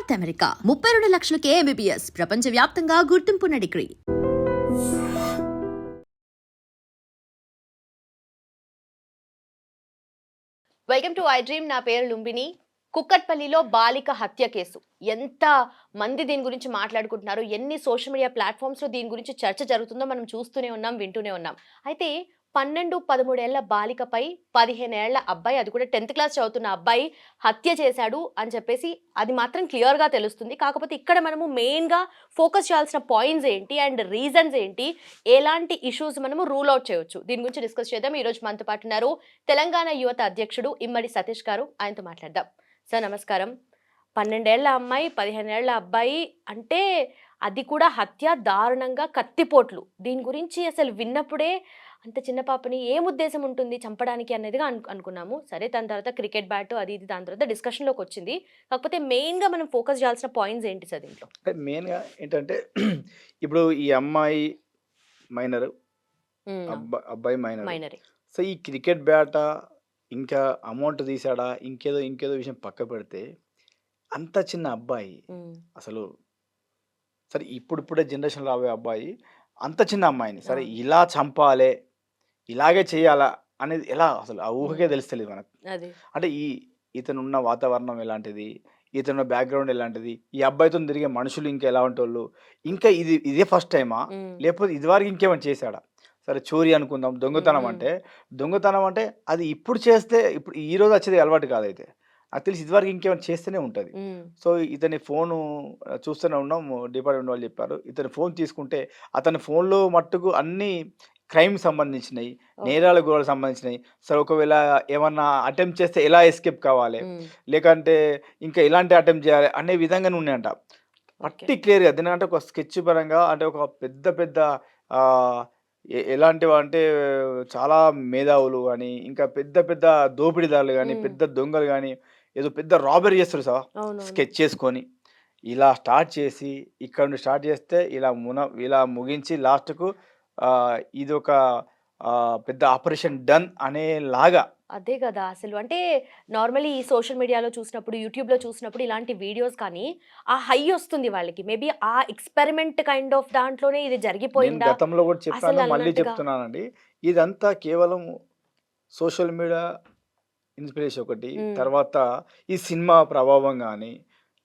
North America ముప్పై రెండు లక్షలకే MBBS ప్రపంచ వ్యాప్తంగా గుర్తింపున్న degree. Welcome to iDream నా పేరు లుంబిని. కుక్కట్పల్లిలో బాలిక హత్య కేసు. ఎంత మంది దీని గురించి మాట్లాడుకుంటున్నారు? ఎన్ని సోషల్ మీడియా ప్లాట్ఫామ్స్లో దీని గురించి చర్చ జరుగుతుందో మనం చూస్తూనే ఉన్నాం వింటూనే ఉన్నాం. అయితే పన్నెండు పదమూడేళ్ళ బాలికపై పదిహేనేళ్ళ అబ్బాయి అది కూడా టెన్త్ క్లాస్ చదువుతున్న అబ్బాయి హత్య చేశాడు అని చెప్పేసి అది మాత్రం క్లియర్గా తెలుస్తుంది. కాకపోతే ఇక్కడ మనము మెయిన్గా ఫోకస్ చేయాల్సిన పాయింట్స్ ఏంటి అండ్ రీజన్స్ ఏంటి ఎలాంటి ఇష్యూస్ మనము రూల్ అవుట్ చేయొచ్చు? దీని గురించి డిస్కస్ చేద్దాం. ఈరోజు మనతో పాటు ఉన్నారు తెలంగాణ యువత అధ్యక్షుడు ఇమ్మడి సతీష్ గారు. ఆయనతో మాట్లాడదాం. సార్ నమస్కారం. పన్నెండేళ్ళ అమ్మాయి పదిహేనేళ్ళ అబ్బాయి అంటే అది కూడా హత్య దారుణంగా కత్తిపోట్లు. దీని గురించి అసలు విన్నప్పుడే అంత చిన్న పాపని ఏం ఉద్దేశం ఉంటుంది చంపడానికి అనేదిగా అను అనుకున్నాము. సరే దాని తర్వాత క్రికెట్ బ్యాట్ అది ఇది దాని తర్వాత డిస్కషన్లోకి వచ్చింది. కాకపోతే మెయిన్గా మనం ఫోకస్ చేయాల్సిన పాయింట్స్ ఏంటి సార్ దీంట్లో? అంటే మెయిన్గా ఏంటంటే ఇప్పుడు ఈ అమ్మాయి మైనర్ అబ్బాయి మైనర్. మైనరే. సో ఈ క్రికెట్ బ్యాట ఇంకా అమౌంట్ తీసాడా ఇంకేదో ఇంకేదో విషయం పక్క పెడితే అంత చిన్న అబ్బాయి అసలు సరే ఇప్పుడు ఇప్పుడే జనరేషన్ రాబోయే అబ్బాయి అంత చిన్న అమ్మాయిని సరే. ఇలా చంపాలే ఇలాగే చేయాలా అనేది ఎలా అసలు ఆ ఊహకే తెలుస్తలేదు మనకు. అంటే ఈ ఇతను ఉన్న వాతావరణం ఎలాంటిది? ఇతను బ్యాక్గ్రౌండ్ ఎలాంటిది? ఈ అబ్బాయితో తిరిగే మనుషులు ఇంకా ఎలా ఉంటోళ్ళు ఇంకా ఇది ఇదే ఫస్ట్ టైమా? లేకపోతే ఇదివరకు ఇంకేమైనా చేశాడా? సరే చోరీ అనుకుందాం దొంగతనం. అంటే దొంగతనం అంటే అది ఇప్పుడు చేస్తే ఇప్పుడు ఈ రోజు వచ్చేది అలవాటు కాదైతే. నాకు తెలిసి ఇదివరకు ఇంకేమైనా చేస్తూనే ఉంటుంది. సో ఇతని ఫోను చూస్తూనే ఉన్నాం డిపార్ట్మెంట్ వాళ్ళు చెప్పారు. ఇతని ఫోన్ తీసుకుంటే అతని ఫోన్లో మట్టుకు అన్ని క్రైమ్ సంబంధించినవి. నేరాల గోడలకు సంబంధించినవి సరే ఒకవేళ ఏమన్నా అటెంప్ట్ చేస్తే ఎలా ఎస్కేప్ కావాలి లేకంటే ఇంకా ఎలాంటి అటెంప్ట్ చేయాలి అనే విధంగానే ఉన్నాయంట ఓకే. పట్టి క్లియర్గా దీనికంటే ఒక స్కెచ్ పరంగా అంటే ఒక పెద్ద పెద్ద ఆ, ఎ- ఎలాంటివి అంటే చాలా మేధావులు కానీ ఇంకా పెద్ద పెద్ద దోపిడీదారులు కానీ. పెద్ద దొంగలు కానీ ఏదో పెద్ద రాబరీ చేస్తారు సార్. స్కెచ్ చేసుకొని ఇలా స్టార్ట్ చేసి ఇక్కడ నుండి స్టార్ట్ చేస్తే ఇలా మున ఇలా ముగించి లాస్ట్కు ఇది ఒక పెద్ద ఆపరేషన్ డన్ అనేలాగా. అదే కదా అసలు. అంటే నార్మల్లీ ఈ సోషల్ మీడియాలో చూసినప్పుడు యూట్యూబ్లో చూసినప్పుడు ఇలాంటి వీడియోస్ కానీ ఆ హై వస్తుంది వాళ్ళకి. మేబీ ఆ ఎక్స్పెరిమెంట్ కైండ్ ఆఫ్ దాంట్లోనే ఇది జరిగిపోయిందా? గతంలో కూడా చెప్పాను మళ్ళీ. చెప్తున్నానండి. ఇదంతా కేవలం సోషల్ మీడియా ఇన్స్పిరేషన్ ఒకటి. తర్వాత ఈ సినిమా ప్రభావం కానీ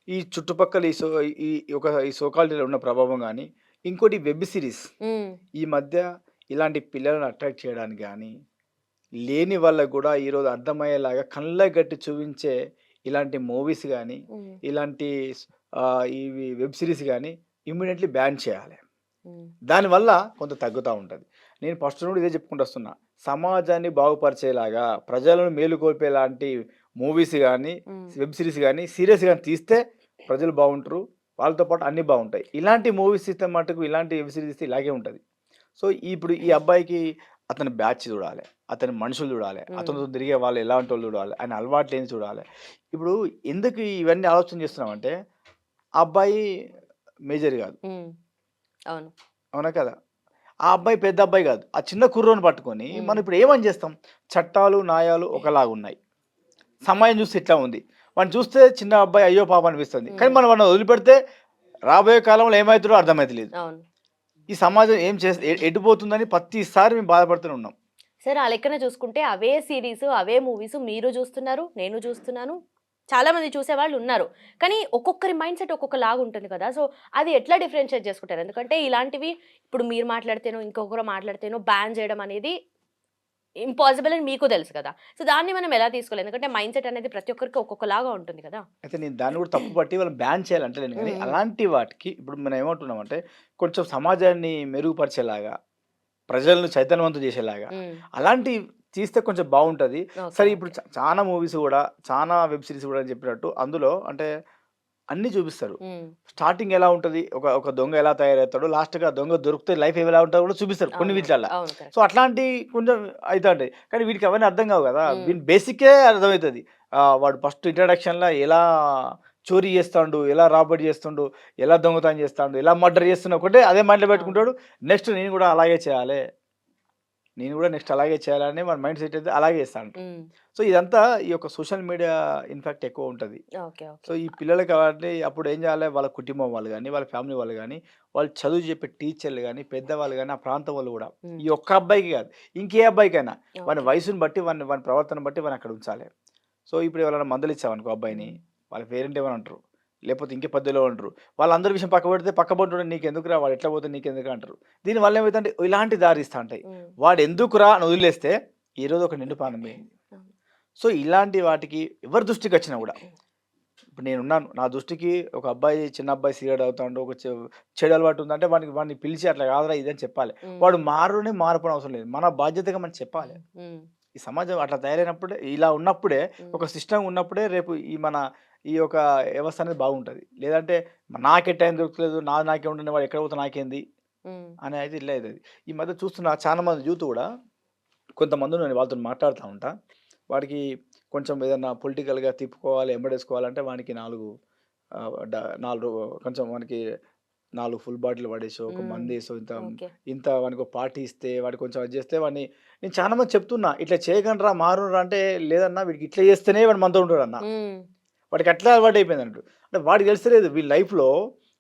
ఈ చుట్టుపక్కల ఈ సో ఈ ఒక ఈ సోకాలిటీలో ఉన్న ప్రభావం కానీ ఇంకోటి వెబ్ సిరీస్. ఉమ్, ఈ మధ్య ఇలాంటి పిల్లలను అట్రాక్ట్ చేయడానికి కానీ లేని వాళ్ళకు కూడా ఈరోజు అర్థమయ్యేలాగా కళ్ళ గట్టి చూపించే ఇలాంటి మూవీస్ కానీ ఉమ్, ఇలాంటి ఆ, ఇవి వెబ్ సిరీస్ కానీ ఇమ్మీడియట్లీ బ్యాన్ చేయాలి. ఉమ్, దానివల్ల కొంత తగ్గుతూ ఉంటుంది. నేను ఫస్ట్ నుండి ఇదే చెప్పుకుంటూ వస్తున్నా. సమాజాన్ని బాగుపరిచేలాగా ప్రజలను మేలుకొల్పేలాంటి మూవీస్ కానీ ఉమ్, వెబ్ సిరీస్ కానీ సీరియస్ కానీ తీస్తే ప్రజలు బాగుంటారు. వాళ్ళతో పాటు అన్నీ బాగుంటాయి. ఇలాంటి మూవీస్ ఇస్తే మటుకు ఇలాంటి వెబ్ సిరీస్ ఇస్తే ఇలాగే ఉంటుంది. సో ఇప్పుడు ఈ అబ్బాయికి అతని బ్యాచ్ చూడాలి అతని మనుషులు చూడాలి. అతనితో తిరిగే వాళ్ళు ఎలా ఉంటే వాళ్ళు చూడాలి ఆయన అలవాట్లు ఏంటి చూడాలి. ఇప్పుడు ఎందుకు ఇవన్నీ ఆలోచన చేస్తున్నామంటే ఆ అబ్బాయి మేజర్ కాదు. అవును. అవునా కదా? ఆ అబ్బాయి పెద్ద అబ్బాయి కాదు. ఆ చిన్న కుర్రోని పట్టుకొని. మనం ఇప్పుడు ఏమని చేస్తాం? చట్టాలు న్యాయాలు ఒకలాగా ఉన్నాయి సమయం చూస్తే ఇట్లా ఉంది. వాడిని చూస్తే చిన్న అబ్బాయి అయ్యో పాప అనిపిస్తుంది. కానీ. మనం వాడిని వదిలిపెడితే రాబోయే కాలంలో ఏమవుతుందో అర్థమైతలేదు. ఈ సమాజం ఏం చేస్తే ఎ- ఎటుపోతుందని ప్రతిసారి మేము బాధపడుతూనే ఉన్నాం. సరే ఆ లెక్కన చూసుకుంటే అవే సిరీస్ అవే మూవీస్ మీరు చూస్తున్నారు నేను చూస్తున్నాను చాలా మంది చూసేవాళ్ళు ఉన్నారు. కానీ ఒక్కొక్కరి మైండ్ సెట్ ఒక్కొక్క లాగా ఉంటుంది కదా. సో అది ఎట్లా డిఫరెన్షియేట్ చేసుకుంటారు? ఎందుకంటే ఇలాంటివి ఇప్పుడు మీరు మాట్లాడితేనో ఇంకొకరు మాట్లాడితేనో బ్యాన్ చేయడం అనేది ఇంపాసిబుల్ అని మీకు తెలుసు కదా. సో దాన్ని మనం ఎలా తీసుకోవాలి? ఎందుకంటే మైండ్ సెట్ అనేది ప్రతి ఒక్కరికి ఒక్కొక్కలాగా ఉంటుంది కదా. అయితే నేను దాన్ని కూడా తప్పు పట్టి వాళ్ళు బ్యాన్ చేయాలంటే నేను కానీ. అలాంటి వాటికి ఇప్పుడు మనం ఏమంటున్నామంటే కొంచెం సమాజాన్ని మెరుగుపరిచేలాగా ప్రజలను చైతన్యవంతం చేసేలాగా అలాంటి తీస్తే కొంచెం బాగుంటుంది. సరే. ఇప్పుడు చాలా మూవీస్ కూడా చాలా వెబ్ సిరీస్ కూడా అని చెప్పినట్టు అందులో అంటే అన్ని చూపిస్తారు స్టార్టింగ్ ఎలా ఉంటుంది? ఒక ఒక దొంగ ఎలా తయారవుతాడు? లాస్ట్గా దొంగ దొరికితే లైఫ్ ఎలా ఉంటుందో కూడా చూపిస్తారు కొన్ని correct. సో అట్లాంటి కొంచెం అవుతా ఉంటాయి కానీ వీటికి అవన్నీ అర్థం కావు కదా. వీని బేసికే అర్థమవుతుంది. వాడు ఫస్ట్ ఇంట్రడక్షన్లో ఎలా చోరీ చేస్తాడు? ఎలా రాబడి చేస్తుండు? ఎలా దొంగతనం చేస్తాడు? ఎలా మర్డర్ చేస్తున్నా ఒకటే అదే మైండ్లో పెట్టుకుంటాడు. నెక్స్ట్ నేను కూడా అలాగే చేయాలి. నేను కూడా నెక్స్ట్ అలాగే చేయాలని మన మైండ్ సెట్ అయితే అలాగే ఇస్తాను సో ఇదంతా ఈ యొక్క సోషల్ మీడియా ఇన్ఫాక్ట్ ఎక్కువ ఉంటుంది. సో ఈ పిల్లలకి కాబట్టి అప్పుడు ఏం చేయాలి? వాళ్ళ కుటుంబం వాళ్ళు కానీ వాళ్ళ ఫ్యామిలీ వాళ్ళు కానీ వాళ్ళు చదువు చెప్పే టీచర్లు కానీ పెద్దవాళ్ళు కానీ ఆ ప్రాంతం వాళ్ళు కూడా ఈ ఒక్క అబ్బాయికి కాదు ఇంకే అబ్బాయికైనా వాని. వయసుని బట్టి వాని వాని ప్రవర్తన బట్టి వాని అక్కడ ఉంచాలి. సో ఇప్పుడు ఎవరైనా మందులు ఇచ్చామనుకో అబ్బాయిని వాళ్ళ పేరెంట్ ఏమని అంటారు? లేకపోతే ఇంకే పద్ధతిలో అంటారు వాళ్ళందరి విషయం పక్క పెడితే పక్క పట్టు నీకు ఎందుకురా వాడు ఎట్లా పోతే నీకు ఎందుకు అంటారు. దీని వల్ల ఏమైతే ఇలాంటి దారి ఇస్తా ఉంటాయి. వాడు ఎందుకురా అని వదిలేస్తే ఈ రోజు ఒక నిండు అవును. సో ఇలాంటి వాటికి ఎవరి దృష్టికి వచ్చినా కూడా ఇప్పుడు నేను ఉన్నాను. నా దృష్టికి ఒక అబ్బాయి చిన్న అబ్బాయి సిగరెట్ అవుతాడు ఒక చెడు అలవాటు ఉందంటే వాడికి వాడిని పిలిచి అట్లా కాదురా ఇదని చెప్పాలి. వాడు మారునే మార్పడం అవసరం లేదు. మన బాధ్యతగా మనం చెప్పాలి. ఈ సమాజం అట్లా తయారైనప్పుడే ఇలా ఉన్నప్పుడే ఒక సిస్టమ్ ఉన్నప్పుడే రేపు ఈ మన ఈ యొక్క వ్యవస్థ అనేది బాగుంటుంది. లేదంటే నాకే టైం దొరకలేదు నా నాకే ఉంటుంది వాడు ఎక్కడ పోతే నాకేంది? అని అయితే ఇట్లా అవుతుంది ఈ మధ్య చూస్తున్న చాలా మంది యూత్ కూడా కొంతమంది నేను వాళ్ళతో మాట్లాడుతూ ఉంటా. వాడికి కొంచెం ఏదన్నా పొలిటికల్గా తిప్పుకోవాలి ఎంబడేసుకోవాలంటే వానికి నాలుగు నాలుగు కొంచెం వానికి నాలుగు ఫుల్ బాటిల్ పడేసో ఒక. మంది వేసో ఇంత ఇంత వానికి ఒక పార్టీ ఇస్తే వాడికి కొంచెం అది చేస్తే వాడిని నేను చాలా మంది చెప్తున్నా ఇట్లా చేయకండి రా అంటే లేదన్నా వీడికి ఇట్లా చేస్తేనే వాడు మనతో ఉంటాడు అన్న వాడికి అట్లా అలవాటు అయిపోయింది అన్నట్టు. అంటే వాడికి తెలుస్తలేదు వీళ్ళ లైఫ్లో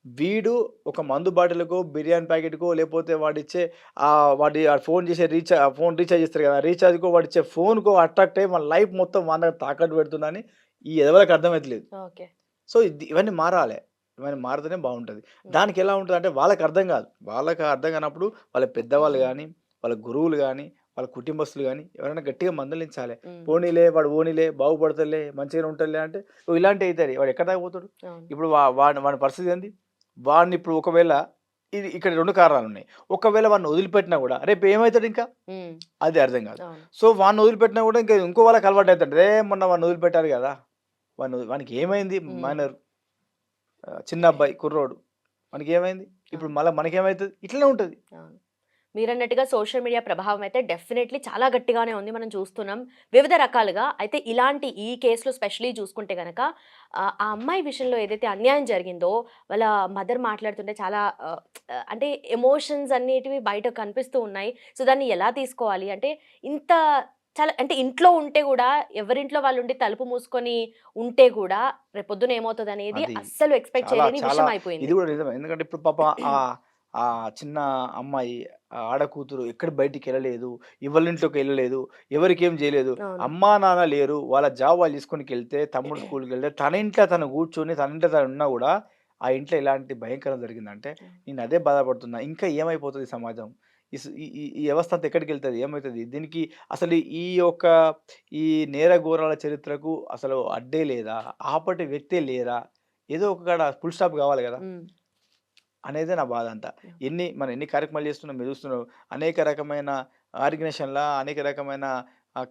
వీడు ఒక మందు బాటిల్కో బిర్యానీ ప్యాకెట్కో లేకపోతే వాడిచ్చే ఆ వాడి ఆ ఫోన్ చేసే రీఛార్జ్ ఫోన్ రీఛార్జ్ చేస్తారు కదా రీఛార్జ్కో వాడిచ్చే ఫోన్కో అట్రాక్ట్ అయ్యి మన లైఫ్ మొత్తం వాళ్ళ తాకట్టు పెడుతుందని ఈ ఎదవలకు అర్థమవుతలేదు ఓకే. సో ఇది ఇవన్నీ మారాలి. ఇవన్నీ మారితేనే బాగుంటుంది. దానికి ఎలా ఉంటుంది అంటే వాళ్ళకి అర్థం కాదు. వాళ్ళకి అర్థం కానప్పుడు వాళ్ళ పెద్దవాళ్ళు కానీ వాళ్ళ గురువులు కానీ వాళ్ళ కుటుంబస్తులు కానీ ఎవరైనా గట్టిగా మందలించాలి. పోనీలే వాడు ఓనీలే బాగుపడతలే మంచిగా ఉంటాడులే అంటే ఇలాంటి అవుతాయి వాడు ఎక్కడ తాగిపోతాడు. ఇప్పుడు వా- వాడి వాడి పరిస్థితి ఏంది? వాడిని ఇప్పుడు ఒకవేళ ఇది ఇక్కడ రెండు కారణాలు ఉన్నాయి. ఒకవేళ వాడిని వదిలిపెట్టినా కూడా రేపు ఏమవుతాడు ఇంకా? అది అర్థం కాదు. సో వాడిని వదిలిపెట్టినా కూడా ఇంకా ఇంకో వాళ్ళకి అలవాటు అవుతాడు. రే మొన్న వాడిని వదిలిపెట్టారు కదా. వాడిని వానికి ఏమైంది. మైనర్ చిన్న అబ్బాయి కుర్రోడు. మనకి ఏమైంది? ఇప్పుడు మళ్ళీ మనకేమవుతుంది ఇట్లనే ఉంటుంది. మీరన్నట్టుగా సోషల్ మీడియా ప్రభావం అయితే డెఫినెట్లీ చాలా గట్టిగానే ఉంది. మనం చూస్తున్నాం. వివిధ రకాలుగా అయితే ఇలాంటి ఈ కేసులో స్పెషలీ చూసుకుంటే గనక ఆ అమ్మాయి విషయంలో ఏదైతే అన్యాయం జరిగిందో వాళ్ళ మదర్ మాట్లాడుతుంటే చాలా అంటే ఎమోషన్స్ అన్నిటివి బయట కనిపిస్తూ ఉన్నాయి. సో దాన్ని ఎలా తీసుకోవాలి? అంటే ఇంత చాలా అంటే ఇంట్లో ఉంటే కూడా ఎవరింట్లో వాళ్ళు ఉండి తలుపు మూసుకొని ఉంటే కూడా రేపొద్దున ఏమవుతుంది అనేది అస్సలు ఎక్స్పెక్ట్ చేయలేని విషయం అయిపోయింది. ఇది కూడా నిజమే. ఎందుకంటే ఇప్పుడు పాప ఆ చిన్న అమ్మాయి ఆ ఆడ కూతురు ఎక్కడ బయటికి వెళ్ళలేదు ఎవరి ఇంట్లోకి వెళ్ళలేదు ఎవరికి ఏం చేయలేదు. అమ్మా నాన్న లేరు వాళ్ళ జాబ్ వాళ్ళు తీసుకొని వెళ్తే తమ్ముడు స్కూల్కి వెళ్తే తన ఇంట్లో తను కూర్చొని తన ఇంట్లో తను ఉన్నా కూడా ఆ ఇంట్లో ఇలాంటి భయంకరం జరిగిందంటే నేను అదే బాధపడుతున్నా. ఇంకా ఏమైపోతుంది సమాజం? ఈ వ్యవస్థ అంతా ఎక్కడికి వెళ్తుంది ఏమవుతుంది దీనికి అసలు ఈ యొక్క ఈ నేర ఘోరాల చరిత్రకు అసలు అడ్డే లేదా? ఆపటి వ్యక్తే లేరా? ఏదో ఒక కాడ ఫుల్ స్టాప్ కావాలి కదా అనేదే నా బాధ అంతా. ఎన్ని మనం ఎన్ని కార్యక్రమాలు చేస్తున్నాం మీరు చూస్తున్నాం అనేక రకమైన ఆర్గనైజేషన్ల అనేక రకమైన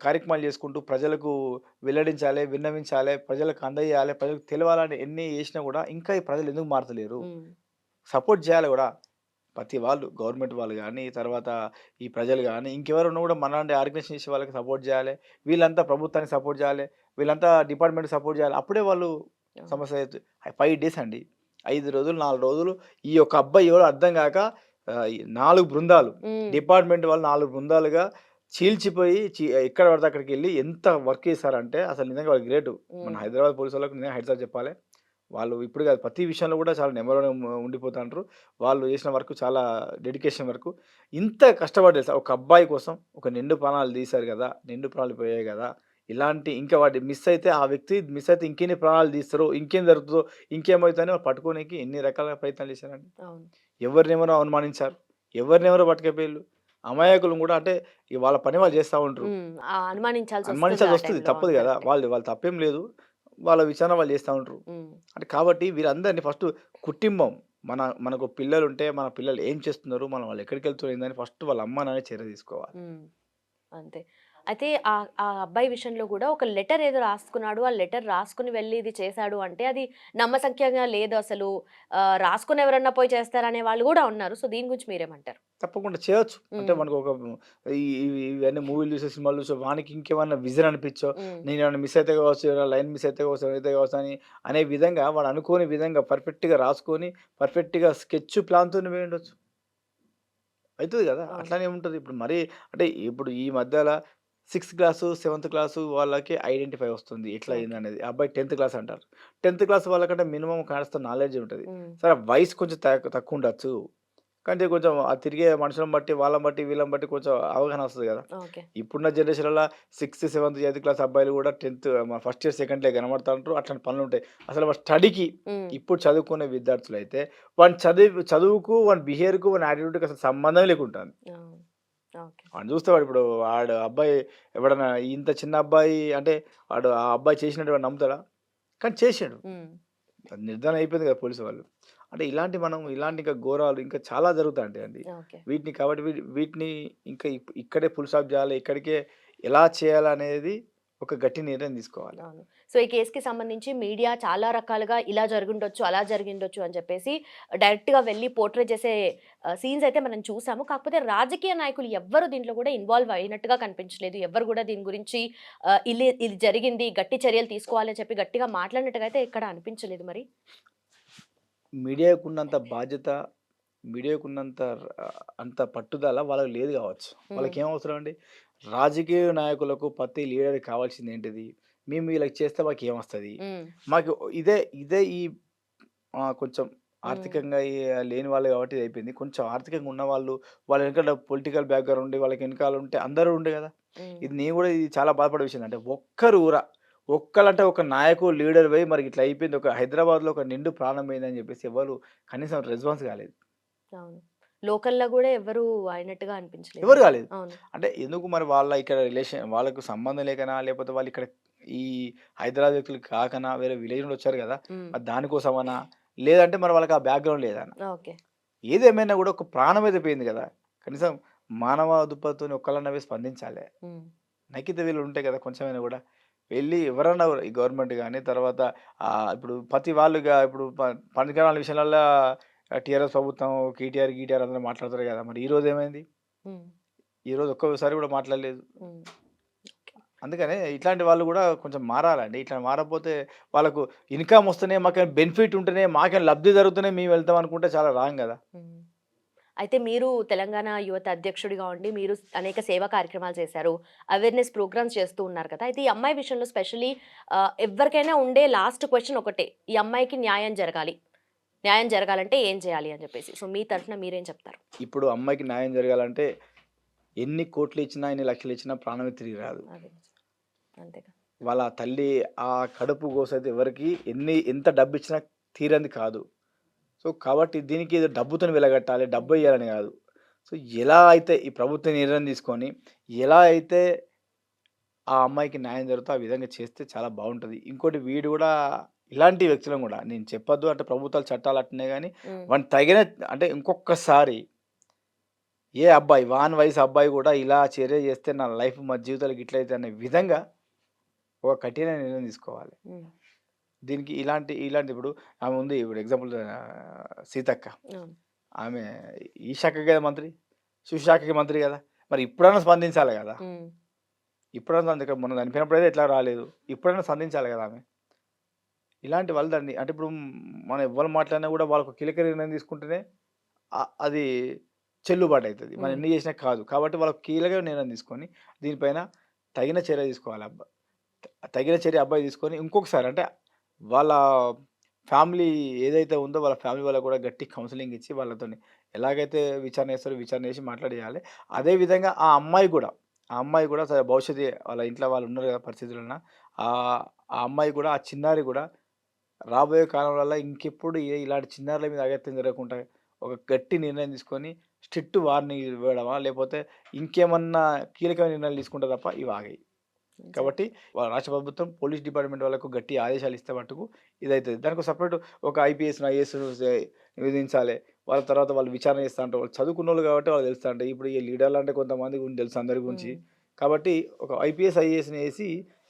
కార్యక్రమాలు చేసుకుంటూ ప్రజలకు వెల్లడించాలి విన్నవించాలి ప్రజలకు అందజేయాలి ప్రజలకు తెలవాలని ఎన్ని చేసినా కూడా ఇంకా ఈ ప్రజలు ఎందుకు మారతలేరు? సపోర్ట్ చేయాలి కూడా. ప్రతి వాళ్ళు గవర్నమెంట్ వాళ్ళు కానీ తర్వాత ఈ ప్రజలు కానీ ఇంకెవరున్నా కూడా మనలాంటి ఆర్గనైజేషన్ చేసే వాళ్ళకి సపోర్ట్ చేయాలి. వీళ్ళంతా ప్రభుత్వానికి సపోర్ట్ చేయాలి. వీళ్ళంతా డిపార్ట్మెంట్ సపోర్ట్ చేయాలి. అప్పుడే వాళ్ళు. సమస్య ఫైవ్ డేస్ అండి. ఐదు రోజులు నాలుగు రోజులు ఈ యొక్క అబ్బాయి ఎవరు అర్థం కాక నాలుగు బృందాలు. డిపార్ట్మెంట్ వాళ్ళు నాలుగు బృందాలుగా చీల్చిపోయి చీ- ఎక్కడ పడితే అక్కడికి వెళ్ళి ఎంత వర్క్ చేశారంటే అసలు నిజంగా వాళ్ళు గ్రేట్. మన హైదరాబాద్ పోలీసు వాళ్ళకి నిజంగా హైదరాబాద్ చెప్పాలి. వాళ్ళు ఇప్పుడు కాదు ప్రతి విషయంలో కూడా చాలా నెంబర్ ఉండిపోతుంటారు వాళ్ళు చేసిన వర్క్ చాలా డెడికేషన్ వర్క్. ఇంత కష్టపడి ఒక అబ్బాయి కోసం ఒక నిండు ప్రాణాలు తీశారు కదా నిండు ప్రాణాలు పోయాయి కదా ఇలాంటి ఇంకా వాటి మిస్ అయితే ఆ వ్యక్తి మిస్ అయితే ఇంకెన్ని ప్రాణాలు తీస్తారో ఇంకేం జరుగుతుందో ఇంకేమవుతుందని వాళ్ళు పట్టుకోనికి ఎన్ని రకాల ప్రయత్నాలు చేశారండి. ఎవరినెవరో అవమానించారు ఎవరినెవరో పట్టుకపోయారు అమాయకులు కూడా అంటే వాళ్ళ పని వాళ్ళు చేస్తూ ఉంటారు అనుమానించాల్సి అనుమానించాల్సి వస్తుంది. తప్పదు కదా. వాళ్ళు వాళ్ళు తప్పేం లేదు. వాళ్ళ విచారణ వాళ్ళు చేస్తూ ఉంటారు అంటే కాబట్టి వీరందరినీ ఫస్ట్ కుటుంబం మన మనకు పిల్లలు ఉంటే మన పిల్లలు ఏం చేస్తున్నారు మనం వాళ్ళు ఎక్కడికి వెళ్తున్నారు ఫస్ట్ వాళ్ళ అమ్మ నాన్న చర్య తీసుకోవాలి. అంతే. అయితే ఆ ఆ అబ్బాయి విషయంలో కూడా ఒక లెటర్ ఏదో రాసుకున్నాడు. ఆ లెటర్ రాసుకుని వెళ్ళి ఇది చేశాడు అంటే అది నమ్మసంఖ్యంగా లేదు అసలు. రాసుకుని ఎవరన్నా పోయి చేస్తారనే వాళ్ళు కూడా ఉన్నారు. సో దీని గురించి మీరేమంటారు? తప్పకుండా చేయొచ్చు. అంటే. మనకు ఒక ఇవన్నీ మూవీలు చూసే సినిమాలు చూసే వానికి ఇంకేమన్నా విజన్ అనిపించో నేను ఏమైనా మిస్ అయితే కావచ్చు ఏమైనా లైన్ మిస్ అయితే కావచ్చు అయితే కావచ్చు అని అనే విధంగా వాడు అనుకోని విధంగా పర్ఫెక్ట్గా రాసుకొని పర్ఫెక్ట్గా స్కెచ్ ప్లాన్తో వేయండొచ్చు. అవుతుంది కదా. అట్లానే ఉంటుంది. ఇప్పుడు మరి అంటే ఇప్పుడు ఈ మధ్యలో సిక్స్త్ క్లాసు సెవెంత్ క్లాసు వాళ్ళకి ఐడెంటిఫై వస్తుంది. ఎట్లా. అయింది అనేది అబ్బాయి టెన్త్ క్లాస్ అంటారు. టెన్త్ క్లాస్ వాళ్ళకంటే మినిమం కాస్త నాలెడ్జ్ ఉంటుంది. సరే వయసు కొంచెం తక్కు- తక్కువ ఉండొచ్చు. కానీ కొంచెం ఆ తిరిగే మనుషులను బట్టి వాళ్ళని బట్టి వీళ్ళని బట్టి కొంచెం అవగాహన వస్తుంది కదా. ఇప్పుడున్న జనరేషన్లో సిక్స్త్ సెవెంత్ ఎయిత్ క్లాస్ అబ్బాయిలు కూడా tenth first year second year కనబడుతుంటారు అట్లాంటి పనులు ఉంటాయి. అసలు స్టడీకి ఇప్పుడు చదువుకునే విద్యార్థులు అయితే వాడి చదువు చదువుకు వాడి బిహేవియర్కు వాడి యాటిట్యూడ్కి అసలు సంబంధం లేకుంటుంది. అవును. ఓకే. వాడు చూస్తే వాడు ఇప్పుడు వాడు అబ్బాయి ఎవడన్నా ఇంత చిన్న అబ్బాయి అంటే వాడు ఆ అబ్బాయి చేసినట్టు వాడు నమ్ముతాడా? కానీ చేసాడు నిర్ధారణ అయిపోయింది కదా పోలీసు వాళ్ళు. అంటే ఇలాంటి మనం ఇలాంటి ఇంకా ఘోరాలు ఇంకా చాలా జరుగుతాయి అండి వీటిని కాబట్టి వీటిని ఇంకా ఇక్కడే ఫుల్ స్టాప్ చేయాలి ఇక్కడికే ఎలా చేయాలనేది ఒక గట్టి నిర్ణయం తీసుకోవాలి. సో ఈ కేసుకి సంబంధించి మీడియా చాలా రకాలుగా ఇలా జరుగుండొచ్చు అలా జరిగిండొచ్చు అని చెప్పేసి డైరెక్ట్గా వెళ్ళి పోర్ట్రేట్ చేసే సీన్స్ అయితే మనం చూసాము. కాకపోతే రాజకీయ నాయకులు ఎవ్వరు దీంట్లో కూడా ఇన్వాల్వ్ అయినట్టుగా కనిపించలేదు. ఎవరు కూడా దీని గురించి ఇది ఇది జరిగింది గట్టి చర్యలు తీసుకోవాలని చెప్పి గట్టిగా మాట్లాడినట్టుగా అయితే ఇక్కడ అనిపించలేదు మరి? మీడియాకు ఉన్నంత బాధ్యత మీడియాకు ఉన్నంత ర- అంత పట్టుదల వాళ్ళకి లేదు కావచ్చు. వాళ్ళకి ఏం అవసరం అండి? రాజకీయ నాయకులకు ప్రతి లీడర్ కావాల్సింది ఏంటిది మేము వీళ్ళకి చేస్తే మాకు ఏమొస్తుంది మాకు ఇదే ఇదే ఈ ఆ, కొంచెం ఆర్థికంగా ఈ లేని వాళ్ళు కాబట్టి ఇది అయిపోయింది. కొంచెం ఆర్థికంగా ఉన్న వాళ్ళు వాళ్ళ వెనకాల పొలిటికల్ బ్యాక్గ్రౌండ్ ఉండి వాళ్ళకి వెనకాల ఉంటే అందరూ ఉండే కదా? ఇది నేను కూడా ఇది చాలా బాధపడే విషయం. అంటే ఒక్కరు ఊరా ఒక్కలంటే ఒక నాయకుడు లీడర్ పోయి మరి ఇట్లా అయిపోయింది. ఒక హైదరాబాద్లో ఒక నిండు ప్రాణం పోయిందని చెప్పేసి ఎవరు కనీసం రెస్పాన్స్ కాలేదు. అవును. లోకల్లో కూడా ఎవరు అయినట్టుగా అనిపించలేదు. ఎవరు కాలేదు. అంటే ఎందుకు మరి వాళ్ళ ఇక్కడ రిలేషన్ వాళ్ళకు సంబంధం లేకనా లేకపోతే వాళ్ళు ఇక్కడ ఈ హైదరాబాద్ వ్యక్తులు కాకనా వేరే విలేజ్ నుండి వచ్చారు కదా దానికోసమనా? లేదంటే మరి వాళ్ళకి ఆ బ్యాక్గ్రౌండ్ లేదనా? ఓకే. ఏదేమైనా కూడా ఒక ప్రాణం అయితే పోయింది కదా. కనీసం మానవ దుప్పతో ఒక్కళ్ళన్నవే స్పందించాలి. నైకిత వీళ్ళు ఉంటాయి కదా కొంచెమైనా కూడా. వెళ్ళి ఎవరన్నా ఈ గవర్నమెంట్ కానీ తర్వాత ఇప్పుడు ప్రతి వాళ్ళుగా ఇప్పుడు పనికిరాల విషయాలలో టీఆర్ఎస్ ప్రభుత్వం కేటీఆర్ గీటీఆర్ అందరూ మాట్లాడతారు కదా మరి ఈ రోజు ఏమైంది? ఈ రోజు ఒక్కసారి కూడా మాట్లాడలేదు. అందుకనే ఇట్లాంటి వాళ్ళు కూడా కొంచెం మారాలండి. ఇట్లా మారకపోతే వాళ్ళకు ఇన్కమ్ వస్తేనే మాకేం బెనిఫిట్ ఉంటేనే మాకేం లబ్ధి జరుగుతూనే మేము వెళ్తాం అనుకుంటే చాలా రాంగ్ కదా. అయితే మీరు తెలంగాణ యువత అధ్యక్షుడిగా ఉండి మీరు అనేక సేవా కార్యక్రమాలు చేశారు అవేర్నెస్ ప్రోగ్రామ్స్ చేస్తూ ఉన్నారు కదా. అయితే ఈ అమ్మాయి విషయంలో స్పెషలీ ఎవరికైనా ఉండే లాస్ట్ క్వశ్చన్ ఒకటే ఈ అమ్మాయికి న్యాయం జరగాలి. న్యాయం జరగాలంటే ఏం చేయాలి అని చెప్పేసి. సో మీ తరఫున మీరేం చెప్తారు? ఇప్పుడు అమ్మాయికి న్యాయం జరగాలంటే ఎన్ని కోట్లు ఇచ్చినా ఎన్ని లక్షలు ఇచ్చినా ప్రాణమే తిరిగి రాదు. అంతేగా వాళ్ళ తల్లి ఆ కడుపు కోసైతే ఎవరికి ఎన్ని ఎంత డబ్బు ఇచ్చినా తీరంది కాదు. సో కాబట్టి దీనికి ఏదో డబ్బుతో వెలగట్టాలి డబ్బు ఇవ్వాలని కాదు. సో ఎలా అయితే ఈ ప్రభుత్వం నిర్ణయం తీసుకొని ఎలా అయితే ఆ అమ్మాయికి న్యాయం జరుగుతుందో ఆ విధంగా చేస్తే చాలా బాగుంటుంది. ఇంకోటి వీడు కూడా ఇలాంటి వ్యక్తులను కూడా నేను చెప్పొద్దు అంటే ప్రభుత్వాలు చట్టాలు అట్టినే కానీ. వాడిని తగిన అంటే ఇంకొకసారి ఏ అబ్బాయి వాన్ వయసు అబ్బాయి కూడా ఇలా చర్య చేస్తే నా లైఫ్ మా జీవితాలకు ఇట్లయితే అనే విధంగా ఒక కఠిన నిర్ణయం తీసుకోవాలి. దీనికి ఇలాంటి ఇలాంటి ఇప్పుడు ఆమె ఉంది ఇప్పుడు ఎగ్జాంపుల్ సీతక్క. ఆమె ఈ శాఖకి కదా మంత్రి సుశాఖకి మంత్రి కదా మరి ఇప్పుడైనా స్పందించాలి కదా. ఇప్పుడైనా అందుకే మొన్న చనిపోయినప్పుడైతే ఎట్లా రాలేదు ఇప్పుడైనా స్పందించాలి కదా ఆమె ఇలాంటి వాళ్ళు దాన్ని అంటే ఇప్పుడు మనం ఎవరు మాట్లాడినా కూడా వాళ్ళకు కీలక నిర్ణయం తీసుకుంటేనే ఆ- అది చెల్లుబాటు అవుతుంది. మనం. ఎన్ని చేసినా కాదు. కాబట్టి వాళ్ళకు కీలక నిర్ణయం తీసుకొని దీనిపైన తగిన చర్య తీసుకోవాలి. అబ్బాయి తగిన చర్య అబ్బాయి తీసుకొని ఇంకొకసారి అంటే వాళ్ళ ఫ్యామిలీ ఏదైతే ఉందో వాళ్ళ ఫ్యామిలీ వాళ్ళకు కూడా గట్టి కౌన్సిలింగ్ ఇచ్చి వాళ్ళతో ఎలాగైతే విచారణ చేస్తారో విచారణ చేసి మాట్లాడేయాలి. అదేవిధంగా ఆ అమ్మాయి కూడా ఆ అమ్మాయి కూడా సరే భవిష్యత్తు వాళ్ళ ఇంట్లో వాళ్ళు ఉన్నారు కదా పరిస్థితులన ఆ ఆ అమ్మాయి కూడా ఆ చిన్నారి కూడా రాబోయే కాలంలో ఇంకెప్పుడు ఇలాంటి చిన్నారుల మీద అగత్యం జరగకుండా ఒక గట్టి నిర్ణయం తీసుకొని స్ట్రిక్ట్ వార్నింగ్ ఇవ్వడమా? లేకపోతే ఇంకేమన్నా కీలకమైన నిర్ణయాలు తీసుకుంటే తప్ప ఇవి ఆగాయి. కాబట్టి వాళ్ళ రాష్ట్ర ప్రభుత్వం పోలీస్ డిపార్ట్మెంట్ వాళ్ళకు గట్టి ఆదేశాలు ఇస్తే మటుకు ఇదైతుంది. దానికి సపరేట్ ఒక ఐపీఎస్ ఐఏఎస్ విధించాలి. వాళ్ళ తర్వాత వాళ్ళు విచారణ చేస్తూ ఉంటారు. వాళ్ళు చదువుకున్న వాళ్ళు కాబట్టి వాళ్ళు తెలుస్తూ ఉంటాయి. ఇప్పుడు ఈ లీడర్లు అంటే కొంతమంది గురించి తెలుసు అందరి గురించి. కాబట్టి ఒక ఐపీఎస్ ఐఏఎస్ని వేసి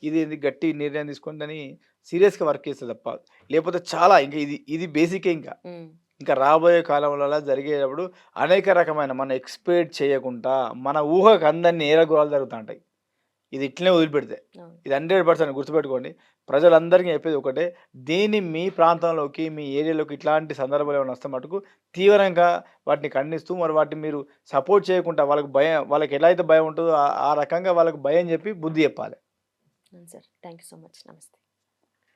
ఇది ఇది గట్టి నిర్ణయం తీసుకొని దాన్ని సీరియస్గా వర్క్ చేస్తే తప్ప. లేకపోతే చాలా ఇంకా ఇది ఇది బేసికే ఇంకా. ఇంకా రాబోయే కాలంలో జరిగేటప్పుడు అనేక రకమైన మనం ఎక్స్పెక్ట్ చేయకుండా మన ఊహకు అందని నేరగోళాలు జరుగుతుంటాయి ఇది ఇట్లనే వదిలిపెడితే. ఇది హండ్రెడ్ పర్సెంట్ గుర్తుపెట్టుకోండి. ప్రజలందరికీ చెప్పేది ఒకటే దీన్ని మీ ప్రాంతంలోకి మీ ఏరియాలోకి ఇట్లాంటి సందర్భాలు ఏమైనా వస్తే మటుకు తీవ్రంగా వాటిని ఖండిస్తూ మరి వాటిని మీరు సపోర్ట్ చేయకుండా వాళ్ళకి భయం వాళ్ళకి ఎలా అయితే భయం ఉంటుందో ఆ- రకంగా వాళ్ళకి భయం చెప్పి బుద్ధి చెప్పాలి. Sir. Thank you so much. నమస్తే.